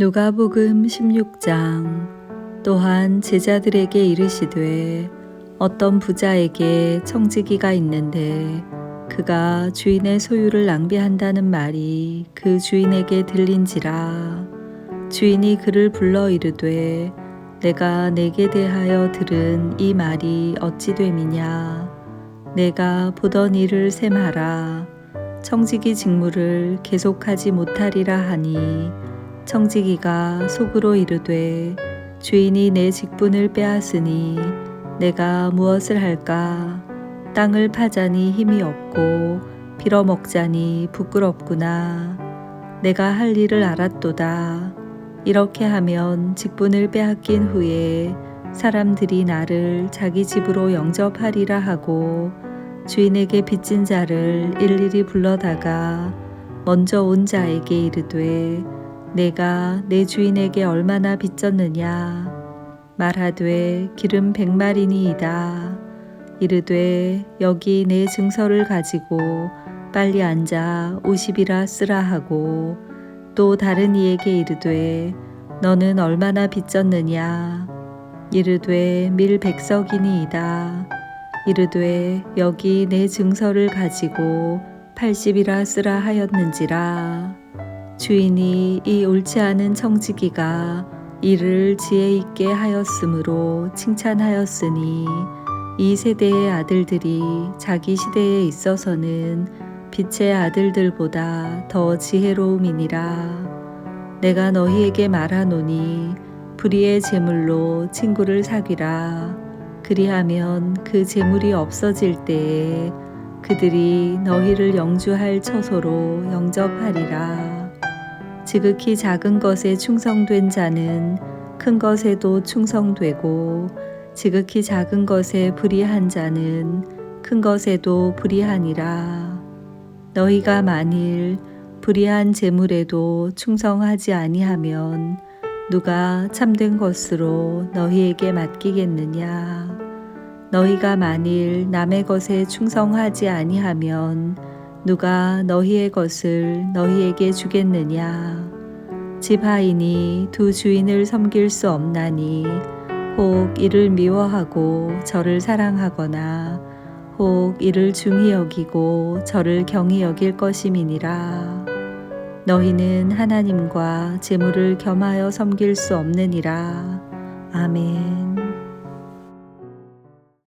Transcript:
누가복음 16장. 또한 제자들에게 이르시되 어떤 부자에게 청지기가 있는데 그가 주인의 소유를 낭비한다는 말이 그 주인에게 들린지라. 주인이 그를 불러 이르되 내가 내게 대하여 들은 이 말이 어찌 됨이냐? 내가 보던 일을 셈하라. 청지기 직무를 계속하지 못하리라 하니 청지기가 속으로 이르되 주인이 내 직분을 빼앗으니 내가 무엇을 할까? 땅을 파자니 힘이 없고 빌어먹자니 부끄럽구나. 내가 할 일을 알았도다. 이렇게 하면 직분을 빼앗긴 후에 사람들이 나를 자기 집으로 영접하리라 하고 주인에게 빚진 자를 일일이 불러다가 먼저 온 자에게 이르되 내가 내 주인에게 얼마나 빚졌느냐? 말하되 기름 백마리니이다. 이르되 여기 내 증서를 가지고 빨리 앉아 오십이라 쓰라 하고 또 다른 이에게 이르되 너는 얼마나 빚졌느냐? 이르되 밀 백석이니이다. 이르되 여기 내 증서를 가지고 팔십이라 쓰라 하였는지라 주인이 이 옳지 않은 청지기가 이를 지혜 있게 하였으므로 칭찬하였으니 이 세대의 아들들이 자기 시대에 있어서는 빛의 아들들보다 더 지혜로움이니라 내가 너희에게 말하노니 불의의 재물로 친구를 사귀라 그리하면 그 재물이 없어질 때에 그들이 너희를 영주할 처소로 영접하리라. 지극히 작은 것에 충성된 자는 큰 것에도 충성되고 지극히 작은 것에 불의한 자는 큰 것에도 불의하니라. 너희가 만일 불의한 재물에도 충성하지 아니하면 누가 참된 것으로 너희에게 맡기겠느냐? 너희가 만일 남의 것에 충성하지 아니하면 누가 너희의 것을 너희에게 주겠느냐? 집하인이 두 주인을 섬길 수 없나니 혹 이를 미워하고 저를 사랑하거나 혹 이를 중히 여기고 저를 경히 여길 것임이니라. 너희는 하나님과 재물을 겸하여 섬길 수 없느니라. 아멘.